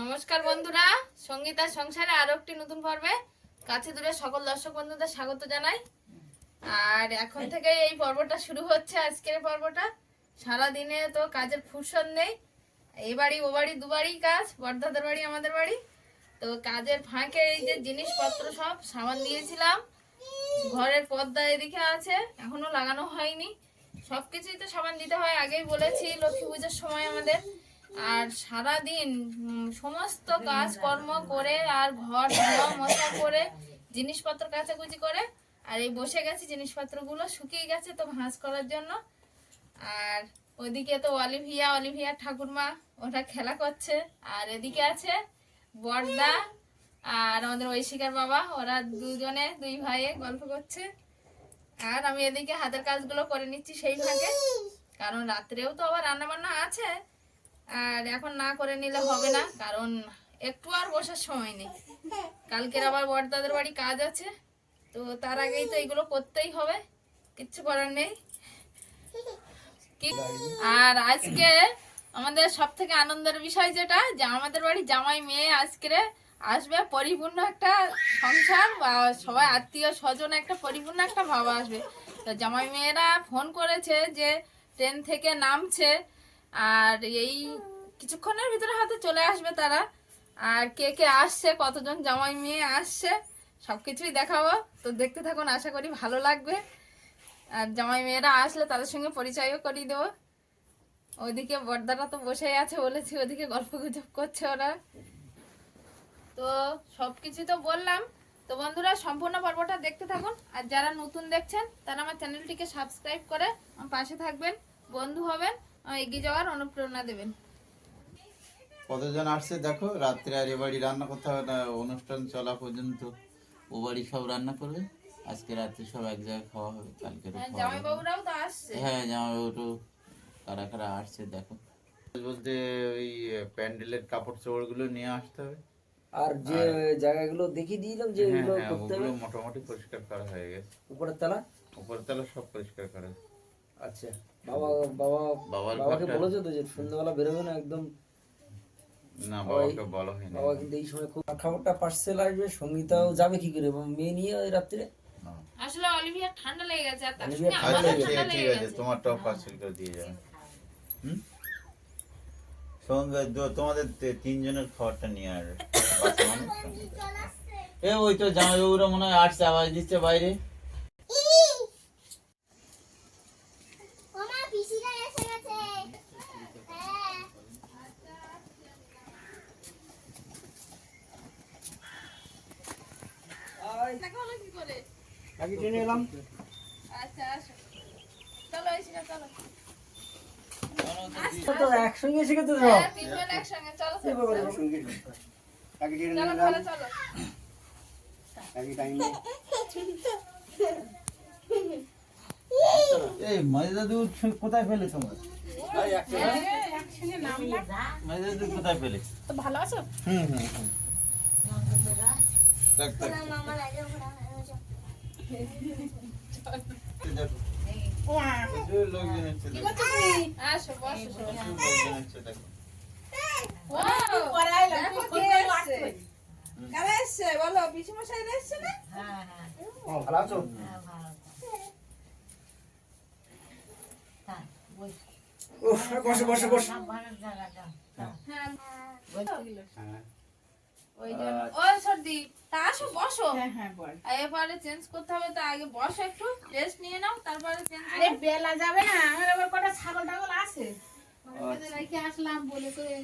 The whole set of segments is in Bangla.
নমস্কার বন্ধুরা, সঙ্গীতা সংসারে আরও একটি নতুন পর্বে কাছে দূরে সকল দর্শক বন্ধুদের স্বাগত জানাই। আর এখন থেকে এই পর্বটা শুরু হচ্ছে, আজকের পর্বটা। সারা দিনে তো কাজের ফুরসত নেই এই বাড়ি, ও বাড়ি, দু বাড়ি কাজ বর্ধাদের বাড়ি, আমাদের বাড়ি। তো কাজের ফাঁকে এই যে জিনিসপত্র সব সামান দিয়েছিলাম, ঘরের পর্দা এদিকে আছে, এখনও লাগানো হয়নি। সবকিছুই তো সামান দিতে হয়, আগেই বলেছি, লক্ষ্মী পুজোর সময় আমাদের। আর সারা দিন সমস্ত কাজকর্ম করে আর ঘর মশা করে, জিনিসপত্র কাচাকুচি করে, আর এই বসে গেছে জিনিসপত্রগুলো শুকিয়ে গেছে তো ভাঁজ করার জন্য। আর ওদিকে তো অলিভিয়া অলিভিয়া ঠাকুরমা ওটা খেলা করছে, আর এদিকে আছে বড়দা আর আমাদের ঐশিকার বাবা, ওরা দুজনে, দুই ভাইয়ে গল্প করছে। আর আমি এদিকে হাতের কাজগুলো করে নিচ্ছি সেই ভাগে কারণ রাত্রেও তো আবার রান্না বান্না আছে। আর এখন না করে নিলে হবে না, কারণ একটু আর বসার সময় নেই। কালকের আবার বড়দাদের বাড়ি কাজ আছে, তো তার আগেই তো এগুলো করতেই হবে, কিচ্ছু করার নেই। আর আজকে আমাদের সব থেকে আনন্দের বিষয় যেটা, যে আমাদের বাড়ি জামাই মেয়ে আজকে আসবে, পরিপূর্ণ একটা সংসার বা সবাই আত্মীয় স্বজন একটা পরিপূর্ণ একটা ভাব আসবে। তো জামাই মেয়েরা ফোন করেছে যে ট্রেন থেকে নামছে, আর এই কিছুক্ষণের ভিতরে হয়তো চলে আসবে তারা। আর কে কে আসছে, কতজন জামাই মেয়ে আসছে, সবকিছুই দেখাবো। তো দেখতে থাকুন, আশা করি ভালো লাগবে। আর জামাই মেয়েরা আসলে তাদের সঙ্গে পরিচয়ও করিয়ে দেবো। ওইদিকে বর্দারা তো বসেই আছে বলেছি ওদিকে গল্প গুজব করছে ওরা। তো সবকিছু তো বললাম। তো বন্ধুরা সম্পূর্ণ পর্বটা দেখতে থাকুন। আর যারা নতুন দেখছেন তারা আমার চ্যানেলটিকে সাবস্ক্রাইব করে পাশে থাকবেন বন্ধু হবেন এগিয়ে যাওয়ার অনুপ্রেরণা দেবেন। কতজন আসছে দেখো? রাত্রে আর এ বাড়ি রান্না করতে হবে না অনুষ্ঠান চলা পর্যন্ত ও বাড়ি সব রান্না করবে। আজকে রাত্রে সব এক জায়গায় খাওয়া হবে কালকে হ্যাঁ, জামাই বাবুরাও তো আসছে। হ্যাঁ জামাইবাবু কারা কারা আসছে দেখো। বলতে ওই প্যান্ডেলের কাপড় চোপড়গুলো নিয়ে আসতে হবে। আর যে জায়গাগুলো দেখিয়ে দিলাম যে হ্যাঁ এগুলো হ্যাঁ করতে হবে। মোটামুটি পরিষ্কার করা হয়ে গেছে। উপরের তলা? উপরতলা সব পরিষ্কার করা আচ্ছা বাবা বাবা বাবার বাবাকে বলেছ তো যে সন্ধ্যাবেলা বেরোবে না একদম? না বাবাকে বলা হয়নি। বাবা কিন্তু এই সময় খুব খাবারটা পার্সেল আসবে সঙ্গীতাও যাবে কি করে? মেয়ে নিয়ে ওই রাত্রে? আসলে অলিভিয়া ঠান্ডা লেগে গেছে আর তার সঙ্গে আমারও আচ্ছা ঠিক ঠান্ডা লেগে গেছে। তোমারটাও পার্সেল করে দিয়ে যাবে। হুম? সঙ্গে তোমাদের তিনজনের খাবারটা নিয়ে তো। এ ওই তো জামাইবাবুরা মনে হয় আসছে আওয়াজ দিচ্ছে বাইরে। আগে এলাম। আচ্ছা আসো। চলো এসে চলো। একসঙ্গে গেছে সব হ্যাঁ, তিনজন একসঙ্গে এই এই মাঝদাদু কোথায় পেলে তোমরা? মাঝদাদু কোথায় পেলে? তো ভালো আছো? হুম হুম হুম। হয়ে দেখো প্রচুর লোকজন এসছে বলো না হ্যাঁ হ্যাঁ ভালো আছো হ্যাঁ ভালো হ্যাঁ বস বসে বসে। ভালো জায়গাটা হ্যাঁ। হ্যাঁ। ওই জন্য ও সর্দি। তা আসো বসো। আর এরপরে চেঞ্জ করতে হবে তো আগে বসো একটু রেস্ট নিয়ে নাও তারপরে চেঞ্জ আরে বেলা যাবে না আমার আবার কটা ছাগল টাগল আছে। রেখে আসলাম বলে করে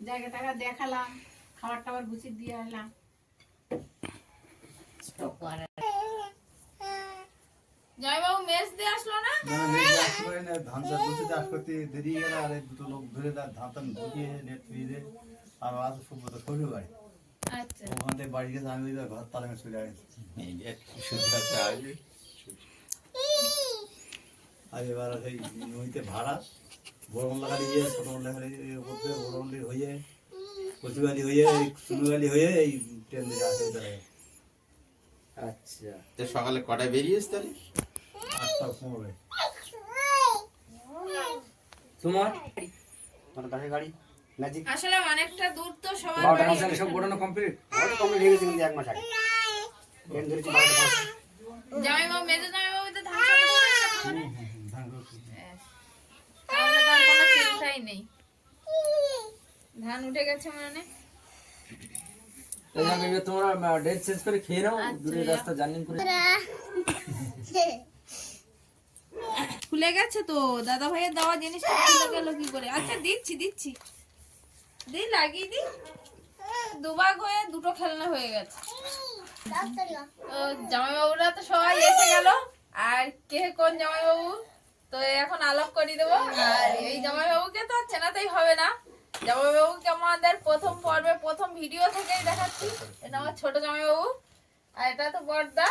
জায়গা টাগা দেখালাম খাবার টাবার গুছিয়ে দিয়ে আসলাম জয়বাবু মেস দিয়ে আসলো না? ধান চাষ করতে চাষ করতে দেরি গেল আর দুটো লোক ধরে তার ধান টান ঢুকিয়ে নেট আর আছে সুব্রত বাড়ি আচ্ছা ওখান থেকে বাড়ি গেছে আমি ঘর তালে চলে আর এবার সেই নদীতে ভাড়া। বড় লাগালি ছোট লাগালি করতে বড় হয়ে হয়ে হয়ে এই ট্রেন দিয়ে আসে আচ্ছা। তো সকালে কটায় বেরিয়েছ তাহলে? আটটা পনেরো তোমার? আমার গাড়ি? ম্যাজিক আসলে অনেকটা দূর তো সবার বারোটা সব গোটানো কমপ্লিট হয়ে গেছে কিন্তু এক মাস আগে। ট্রেন ধরেছি বারোটা পাঁচটা জামাইবাবু মেজো জামাইবাবু তো ধান তাহলে তো কোনো চিন্তাই নেই। ধান উঠে গেছে মনে? তোমরা চেঞ্জ করে খেয়ে নাও আচ্ছা। রাস্তা জার্নি করে। খুলে গেছে তো? দাদা ভাইয়ের দেওয়া জিনিসটা খুলে গেল কি করে? আচ্ছা দিচ্ছি দিচ্ছি। দি লাগিয়ে দি দুভাগ হয়ে দুটো খেলনা হয়ে গেছে। জামাইবাবুরা তো সবাই এসে গেল। আর কে কোন জামাইবাবু? তো এখন আলাপ করে দেবো। আর এই জামাইবাবুকে তো চেনাতেই হবে না। জামাইবাবুকে আমাদের প্রথম পর্বে প্রথম ভিডিও থেকেই দেখাচ্ছি। এটা আমার ছোট জামাইবাবু। আর এটা তো বর্দা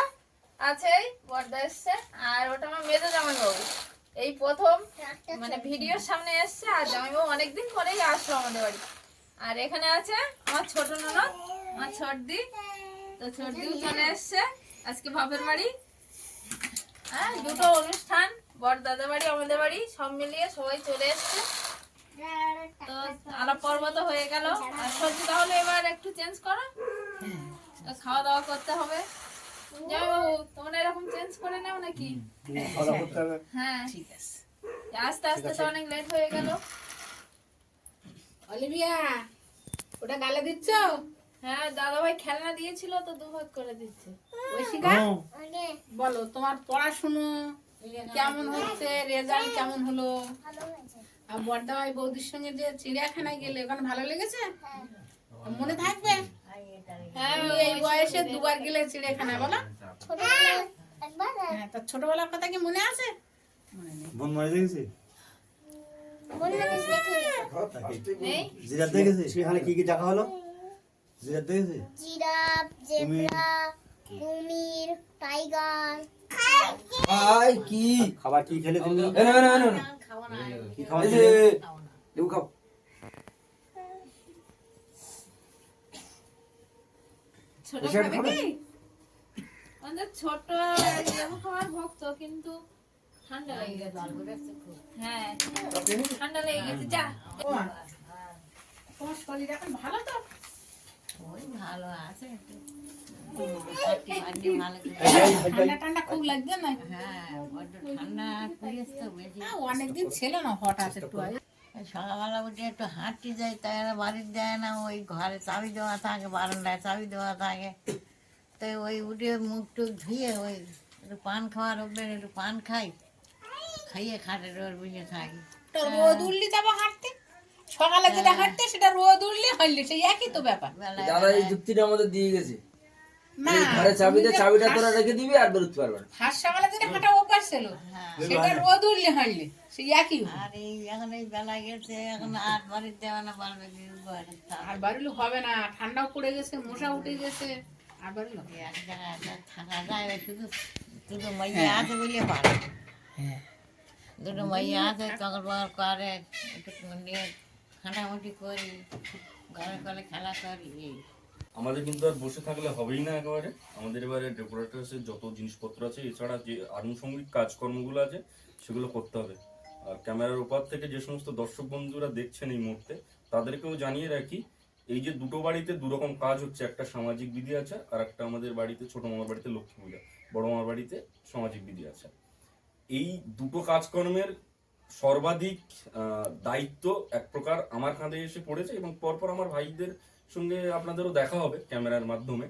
আছেই, বর্দা এসছে। আর ওটা আমার মেজো জামাইবাবু। এই প্রথম মানে ভিডিওর সামনে এসছে। আর জামাইবাবু অনেকদিন পরেই আসলো আমাদের বাড়ি। আর এখানে আছে আমার ছোট ননদ আমার ছর্দি। তো ছর্দিও চলে এসছে। আজকে বাপের বাড়ি। হ্যাঁ দুটো অনুষ্ঠান বড় দাদা বাড়ি আমাদের বাড়ি সব মিলিয়ে সবাই চলে এসছে। তো আলাপ পর্ব তো হয়ে গেল। আর সবজি তাহলে এবার একটু চেঞ্জ করো। তো খাওয়া দাওয়া করতে হবে। বাবু তোমরা এরকম চেঞ্জ করে নাও নাকি? হ্যাঁ। ঠিক আছে। আস্তে আস্তে তো অনেক লেট হয়ে গেল। অলিভিয়া ওটা গালে দিচ্ছ? হ্যাঁ দাদা ভাই খেলনা দিয়েছিল তো দুভাগ করে দিচ্ছে। ঐশিকা? বলো তোমার পড়াশুনো কেমন হচ্ছে? রেজাল্ট কেমন হলো? আর বর্দা ভাই বৌদির সঙ্গে যে চিড়িয়াখানায় গেলে ওখানে ভালো লেগেছে? মনে থাকবে? হ্যাঁ এই বয়সে দুবার গেলে চিড়িয়াখানায় বলো। হ্যাঁ তা ছোটবেলার কথা কি মনে আছে? বোন মরে দেখেছি? বললাম দেখি নেই জিরাত দেখেছি সেখানে কি কি দেখা হলো? জিরাত দেখেছি জিরাফ জেব্রা কুমির টাইগার। আই কি? খাবার কি খেলে তুমি? এনো এনো এনো কি খাবার এই যে লেবু খাও। ছোট খাবে? কি? ছোট লেবু খাওয়ার ভক্ত কিন্তু ঠান্ডা লেগে গেছে। হ্যাঁ ঠান্ডা লেগে গেছে যা। তোমার শরীর এখন ভালো তো? ওই ভালো আছে। একটু। চারটি পাঁচটি ভালো করে। ঠান্ডা ঠান্ডা খুব লাগবে না হ্যাঁ না, অনেকদিন ছিল না হঠাৎ একটু। সকালবেলা উঠে একটু হাঁটতে যাই তাই বাড়ির দেয় না। ওই ঘরে চাবি দেওয়া থাকে বারান্দায় চাবি দেওয়া থাকে। তো ওই উঠে মুখ টুক ধুয়ে ওই একটু পান খাওয়ার অভ্যেস একটু পান খাই। খাইয়ে খাটের ওর বুঝে থাকি তো রোদ উঠলে যাব হাঁটতে? সকালে যেটা হাঁটতে সেটা রোদ উঠলে হইলে সেই একই তো ব্যাপার। দাদা এই যুক্তিটা আমাদের দিয়ে গেছে। না এই ঘরে চাবিতে চাবিটা তোরা রেখে দিবি আর বেরোতে পারবে না। হাঁস সকালে যেটা হাঁটা অভ্যাস ছিল হ্যাঁ। সেটা রোদ উঠলে হাঁটলে সেই একই আর এই এখন এই বেলা গেছে এখন আর বাড়ির দেওয়া না পারবে। আর বাড়িলে হবে না ঠান্ডাও পড়ে গেছে মশা উঠে গেছে আর বাড়িল এক জায়গায় থাকা যায় শুধু দুটো মাইয়া আছে বলে পারে। দুটো মাইয়া আছে তখন বগর করে একটু নিয়ে হাঁটামুটি করি ঘরে ঘরে খেলা করি। আমাদের কিন্তু আর বসে থাকলে হবেই না একেবারে। আমাদের এবারে ডেকোরেটার্সের যত জিনিসপত্র আছে এছাড়া যে আনুষঙ্গিক কাজকর্মগুলো আছে সেগুলো করতে হবে। আর ক্যামেরার ওপার থেকে যে সমস্ত দর্শক বন্ধুরা দেখছেন এই মুহূর্তে তাদেরকেও জানিয়ে রাখি এই যে দুটো বাড়িতে দুরকম কাজ হচ্ছে একটা সামাজিক বিধি আছে আর একটা আমাদের বাড়িতে ছোট মামার বাড়িতে লক্ষ্মী পূজা বড় মামার বাড়িতে সামাজিক বিধি আছে। এই দুটো কাজকর্মের সর্বাধিক দায়িত্ব এক প্রকার আমার কাঁধে এসে পড়েছে এবং পরপর আমার ভাইদের সঙ্গে আপনাদেরও দেখা হবে ক্যামেরার মাধ্যমে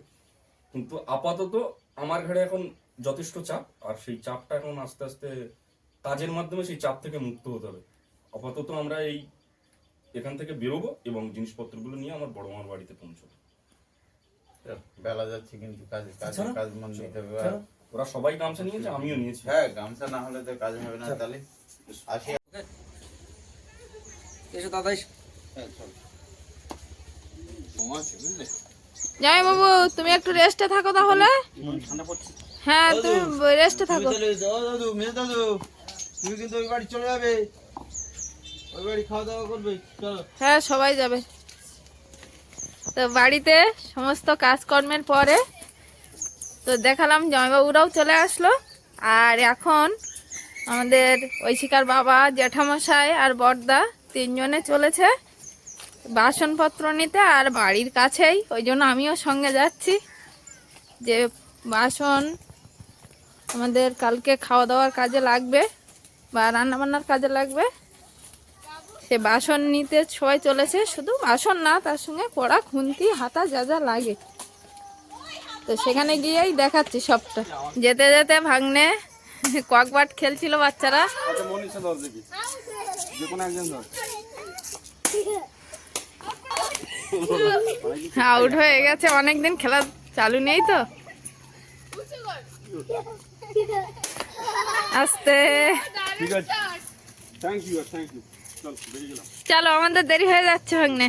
কিন্তু আপাতত আমার ঘাড়ে এখন যথেষ্ট চাপ আর সেই চাপটা এখন আস্তে আস্তে কাজের মাধ্যমে সেই চাপ থেকে মুক্ত হতে হবে আপাতত আমরা এই এখান থেকে বেরোবো এবং জিনিসপত্রগুলো নিয়ে আমার বড় মার বাড়িতে পৌঁছবো বেলা যাচ্ছে কিন্তু কাজে কাজে। কাজ মন দিতে হবে। ওরা সবাই গামছা নিয়েছে আমিও নিয়েছি। হ্যাঁ গামছা না হলে তো কাজ হবে না তাহলে আসি। এসো দাদা এসো। জামাই বাবু তুমি একটু রেস্টে থাকো তাহলে। হ্যাঁ তুমি রেস্টে থাকো। দাদু মেয়ে দাদু। তুমি কিন্তু ওই বাড়ি চলে যাবে। ওই বাড়ি খাওয়া দাওয়া করবে চলো। হ্যাঁ সবাই যাবে। তো বাড়িতে সমস্ত কাজকর্মের পরে তো দেখালাম জামাইবাবুরাও চলে আসলো। আর এখন আমাদের ঐশিকার বাবা, জ্যাঠামশাই আর বর্দা তিনজনে চলেছে বাসনপত্র নিতে আর বাড়ির কাছেই। ওই জন্য আমিও সঙ্গে যাচ্ছি যে বাসন আমাদের কালকে খাওয়া দাওয়ার কাজে লাগবে বা রান্নাবান্নার কাজে লাগবে। সে বাসন নিতে সবাই চলেছে, শুধু বাসন না, তার সঙ্গে কড়া, খুন্তি, হাতা যা যা লাগে। তো সেখানে গিয়েই দেখাচ্ছি সবটা। যেতে যেতে ভাঙনে ককবাট খেলছিল বাচ্চারা। আচ্ছা আউট হয়ে গেছে অনেকদিন খেলা চালু নেই তো। আস্তে। চল আমাদের দেরি হয়ে যাচ্ছে ভাগ্নে।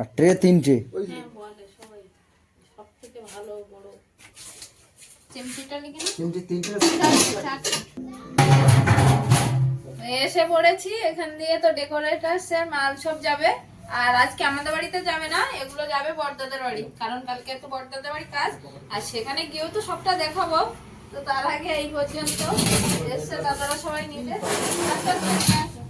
আর ট্রে তিনটে। তিনটে এসে পড়েছি এখান দিয়ে তো ডেকোরেটার্সের মাল সব যাবে। আর আজকে আমাদের বাড়িতে যাবে না এগুলো যাবে বড়দাদের বাড়ি। কারণ কালকে তো বড়দাদের বাড়ি কাজ। আর সেখানে গিয়েও তো সবটা দেখাবো। তো তার আগে এই পর্যন্ত। এসছে দাদারা সবাই নিতে আচ্ছা, আচ্ছা, আচ্ছা।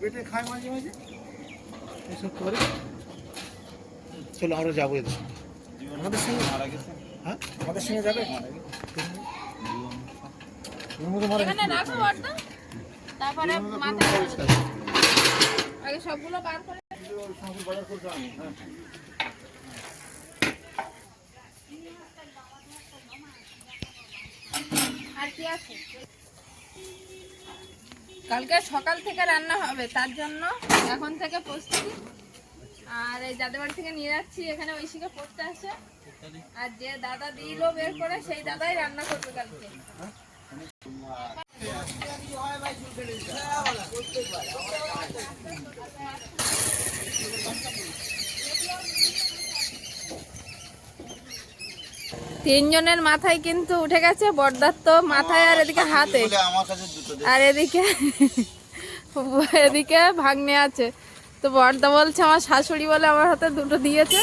বেটে খায় মাঝে মাঝে এসব করে? চলো আমরা যাব এদের সঙ্গে আমাদের সঙ্গে হ্যাঁ? আমাদের সঙ্গে যাবে? রাখো বড়দা তারপরে মাথায় আগে সবগুলো বার করে আর কি আছে? কালকে সকাল থেকে রান্না হবে তার জন্য এখন থেকে প্রস্তুতি। আর এই যাদের বাড়ি থেকে নিয়ে যাচ্ছি এখানে ঐশীকে পড়তে আসে আর যে দাদা দিল বের করে সেই দাদাই রান্না করবে কালকে। তিনজনের মাথায় কিন্তু উঠে গেছে বর্দার তো মাথায় আর এদিকে হাতে। আর এদিকে এদিকে ভাগ্নে আছে। তো বর্দা বলছে আমার শাশুড়ি বলে আমার হাতে দুটো দিয়েছে।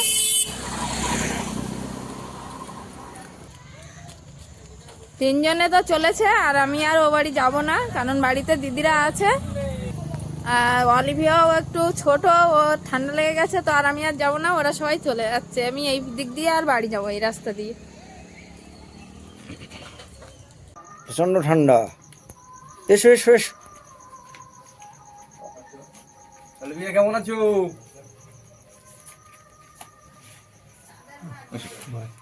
তিনজনে তো চলেছে আর আমি আর ও বাড়ি যাব না কারণ বাড়িতে দিদিরা আছে। আর অলিভিয়াও একটু ছোট ও ঠান্ডা লেগে গেছে তো আর আমি আর যাব না ওরা সবাই চলে যাচ্ছে। আমি এই দিক দিয়ে আর বাড়ি যাব এই রাস্তা দিয়ে। প্রচণ্ড ঠান্ডা। এসো এসো এসো। কেমন আছো?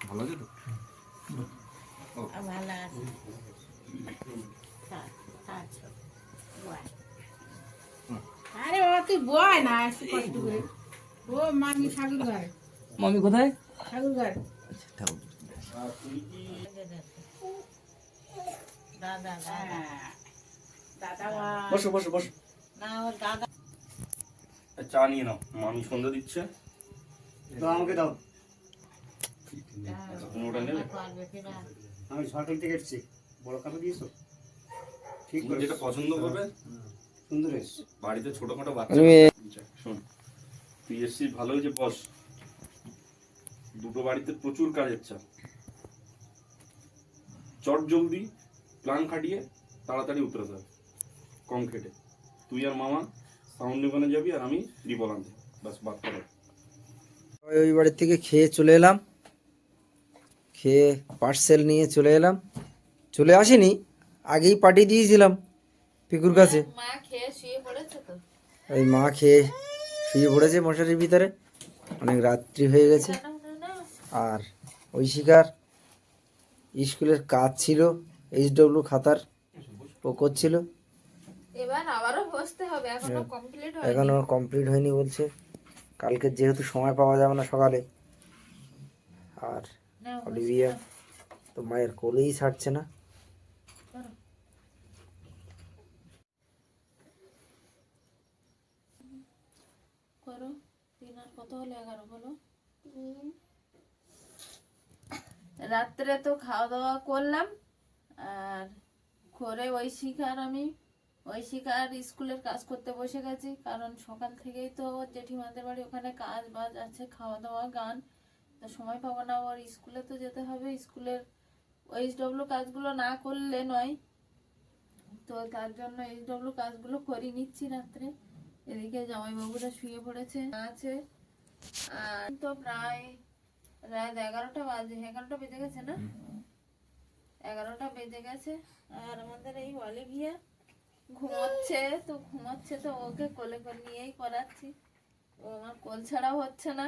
ভালো আছো তো? ভালো আছে। আরে তুই বয় না একটু কষ্ট করে ও মামি ঠাকুর ঘর মামি কোথায়? ঠাকুর ঘর দাদা। দাদা দাদা বসো বসো বসো। না ওর দাদা। চা নিয়ে নাও। মামি সন্ধ্যা দিচ্ছে। তো আমাকে দাও। ওটা নেবে? আমি সরকার থেকে এসেছি বড় কাপে দিয়েছ? ঠিক করে যেটা পছন্দ করবে? সুন্দর এসছে বাড়িতে ছোটখাটো বাচ্চা আচ্ছা, শোন। তুই এসছিস ভালো হয়েছে বস। দুটো বাড়িতে প্রচুর কাজের চাপ। চট জলদি প্ল্যান খাটিয়ে তাড়াতাড়ি উতরাতে হবে কম খেটে তুই আর মামা সাউন্ড দোকানে যাবি আর আমি রিবল আনতে। বাস বাদ করে ওই ওই বাড়ি থেকে খেয়ে চলে এলাম। খেয়ে পার্সেল নিয়ে চলে এলাম। চলে আসিনি আগেই পাঠিয়ে দিয়েছিলাম পিকুর কাছে। ওই মা খেয়ে শুয়ে পড়েছে মশারির ভিতরে। অনেক রাত্রি হয়ে গেছে। আর ওই শিকার স্কুলের কাজ ছিল এইচডব্লিউ খাতার ও করছিল। এখনও কমপ্লিট হয় হয়নি বলছে। কালকে যেহেতু সময় পাওয়া যাবে না সকালে। আর অলিভিয়া তো মায়ের কোলেই ছাড়ছে না। করো তিন আর কত হলো? এগারো বলো। রাত্রে তো খাওয়া দাওয়া করলাম আর করে ওই শিকার আমি। ওই শিকার স্কুলের কাজ করতে বসে গেছি কারণ সকাল থেকেই তো জেঠিমাদের বাড়ি ওখানে কাজ বাজ আছে খাওয়া দাওয়া গান। তো সময় পাবো না ওর স্কুলে তো যেতে হবে স্কুলের এইচ ডব্লিউ কাজগুলো না করলে নয়। তো তার জন্য এইচ ডব্লিউ কাজগুলো করে নিচ্ছি রাত্রে। এদিকে জামাইবাবুরা শুয়ে পড়েছে আছে। আর তো প্রায় রাত এগারোটা বাজে এগারোটা বেজে গেছে না? এগারোটা বেজে গেছে আর আমাদের এই অলিভিয়া ঘুমোচ্ছে তো ঘুমোচ্ছে তো ওকে কোলে করে নিয়েই করাচ্ছি ও আমার কোল ছাড়াও হচ্ছে না।